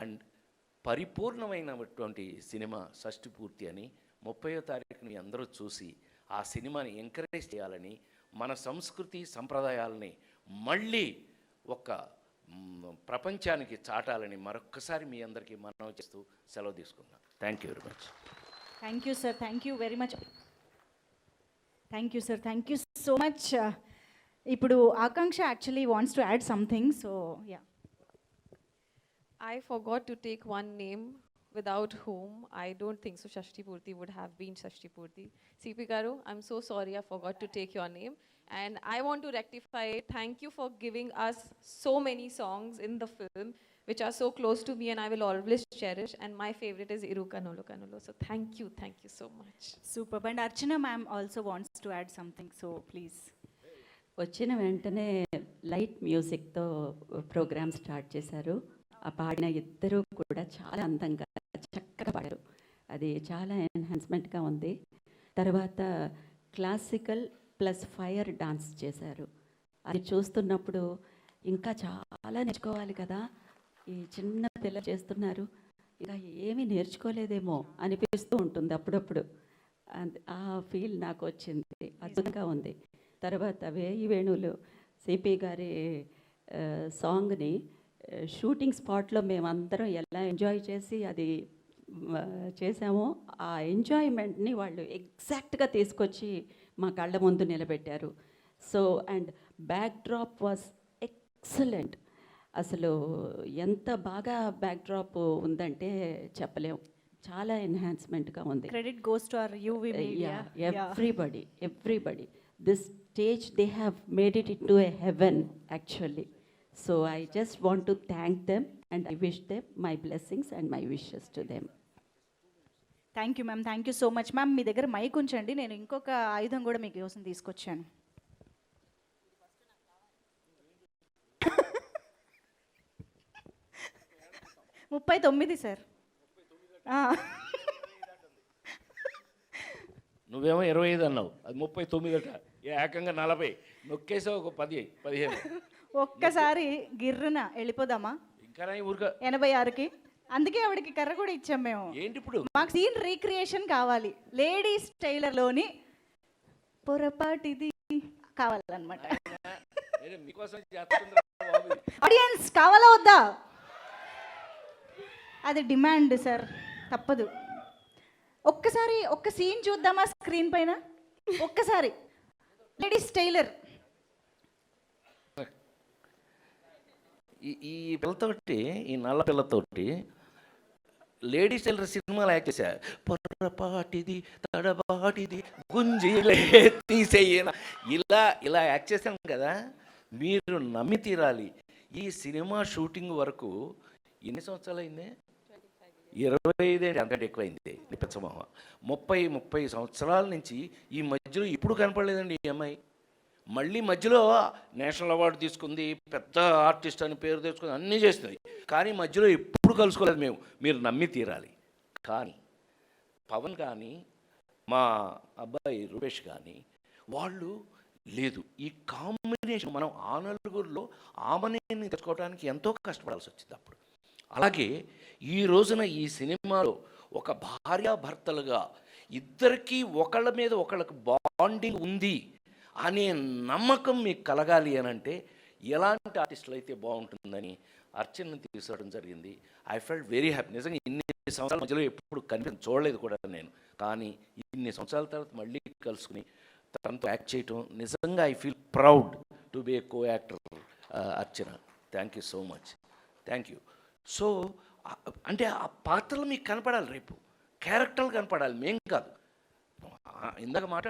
And పరిపూర్ణమైనటువంటి cinema షష్టి పూర్తి అని ముప్పయో తారీఖుని అందరూ చూసి ఆ సినిమాని ఎంకరేజ్ చేయాలని మన సంస్కృతి సంప్రదాయాలని మళ్ళీ ఒక ప్రపంచానికి చాటాలని మరొక్కసారి మీ అందరికీ మనవి చేస్తూ సెలవు తీసుకున్నాను thank you very much thank you sir thank you very much thank you sir thank you so much ఇప్పుడు Akanksha actually wants to add something so yeah I forgot to take one name without whom I don't think so Shashti Purti would have been Shashti Purti. CP Garu, I'm so sorry I forgot to take your name. And I want to rectify it. Thank you for giving us so many songs in the film which are so close to me and I will always cherish. And my favorite is Iru Kanolo Kanolo. So thank you, thank you so much. Super and Archana ma'am also wants to add something so please వచ్చిన వెంటనే light మ్యూజిక్తో programme start చేశారు ఆ పాడిన ఇద్దరూ కూడా చాలా అందంగా చక్కగా పాడారు. అది చాలా ఎన్హాన్స్మెంట్గా ఉంది. తర్వాత క్లాసికల్ ప్లస్ ఫైర్ డాన్స్ చేశారు. అది చూస్తున్నప్పుడు ఇంకా చాలా నేర్చుకోవాలి కదా. ఈ చిన్న పిల్లలు చేస్తున్నారు. ఇంకా ఏమీ నేర్చుకోలేదేమో అనిపిస్తూ ఉంటుంది అప్పుడప్పుడు. ఆ ఫీల్ నాకు వచ్చింది. అద్భుతంగా ఉంది. తర్వాత వేయి వేణువులు సిపి గారి సాంగ్ని షూటింగ్ స్పాట్లో మేమందరం ఎలా ఎంజాయ్ చేసి అది చేసామో ఆ ఎంజాయ్మెంట్ని వాళ్ళు ఎగ్జాక్ట్గా తీసుకొచ్చి మా కళ్ళ ముందు నిలబెట్టారు. So and backdrop was excellent. అసలు ఎంత బాగా బ్యాక్ డ్రాప్ ఉందంటే చెప్పలేం. చాలా ఎన్హాన్స్మెంట్గా ఉంది. Credit goes to our UV media yeah, everybody, everybody. This stage, they have made it into a heaven, So I just want to thank them and I wish them my blessings and my wishes to them. Thank you ma'am thank you so much ma'am మీ దగ్గర mic ఉంచండి. నేను ఇంకొక ఆయుధం కూడా మీకు కోసం తీసుకొచ్చాను. ముప్పై తొమ్మిది సార్. నువ్వేమో ఇరవై ఐదు అన్నావు. అది ముప్పై తొమ్మిది అట. ఏకంగా నలభై. నొక్కేసావు ఒక పది పదిహేను. ఒక్కసారి గిర్రున వెళ్ళిపోదామా? ఇంకా ఎనభై ఆరుకి. అందుకే ఆవిడకి కర్ర కూడా ఇచ్చాం మేము. ఏంటి ఇప్పుడు? మాకు సీన్ రీక్రియేషన్ కావాలి. లేడీస్ టైలర్లోని పొరపాటిది కావాలన్నమాట. ఆడియన్స్ కావాలా వద్దా? అది డిమాండ్ సార్ తప్పదు. ఒక్కసారి ఒక్క సీన్ చూద్దామా స్క్రీన్ పైన? ఒక్కసారి. లేడీస్ టైలర్ ఈ ఈ పిల్లతోటి ఈ నల్ల పిల్లతోటి లేడీస్ టైలర్ సినిమాలు యాక్ట్ చేశా. పొరపాటిది తడబాటిది గుంజీలే తీసేయన. ఇలా ఇలా యాక్ట్ చేశాను కదా మీరు నమ్మి తీరాలి. ఈ సినిమా షూటింగ్ వరకు ఎన్ని సంవత్సరాలు అయింది? ఇరవై ఐదు ఏంటి అంతకంటే ఎక్కువైంది. నిపచ్చమోహ ముప్పై ముప్పై సంవత్సరాల నుంచి ఈ మధ్యలో ఇప్పుడు కనపడలేదండి ఈ అమ్మాయి. మళ్ళీ మధ్యలో నేషనల్ అవార్డు తీసుకుంది పెద్ద ఆర్టిస్ట్ అని పేరు తెచ్చుకుంది అన్నీ చేస్తుంది కానీ మధ్యలో ఎప్పుడు కలుసుకోలేదు మేము. మీరు నమ్మి తీరాలి. కానీ పవన్ కానీ మా అబ్బాయి రూపేష్ కానీ వాళ్ళు లేదు. ఈ కాంబినేషన్ మనం ఆ నలుగురిలో ఆమనేని తెచ్చుకోవడానికి ఎంతో కష్టపడాల్సి వచ్చింది అప్పుడు. అలాగే ఈ రోజున ఈ సినిమాలో ఒక భార్యాభర్తలుగా ఇద్దరికీ ఒకళ్ళ మీద ఒకళ్ళకి బాండింగ్ ఉంది. అనే నమ్మకం మీకు కలగాలి అని అంటే ఎలాంటి ఆర్టిస్టులు అయితే బాగుంటుందని అర్చనను తీసుకోవడం జరిగింది. ఐ ఫెల్ట్ వెరీ హ్యాపీ నిజంగా ఇన్ని సంవత్సరాల మధ్యలో ఎప్పుడు కనిపి చూడలేదు కూడా నేను. కానీ ఇన్ని సంవత్సరాల తర్వాత మళ్ళీ కలుసుకుని తనతో యాక్ట్ చేయటం నిజంగా I feel proud to be a co actor Archana. Thank you so much thank you so అంటే ఆ పాత్రలు మీకు కనపడాలి రేపు. క్యారెక్టర్లు కనపడాలి. మేం కాదు. ఇందాక మాట్లాడుకు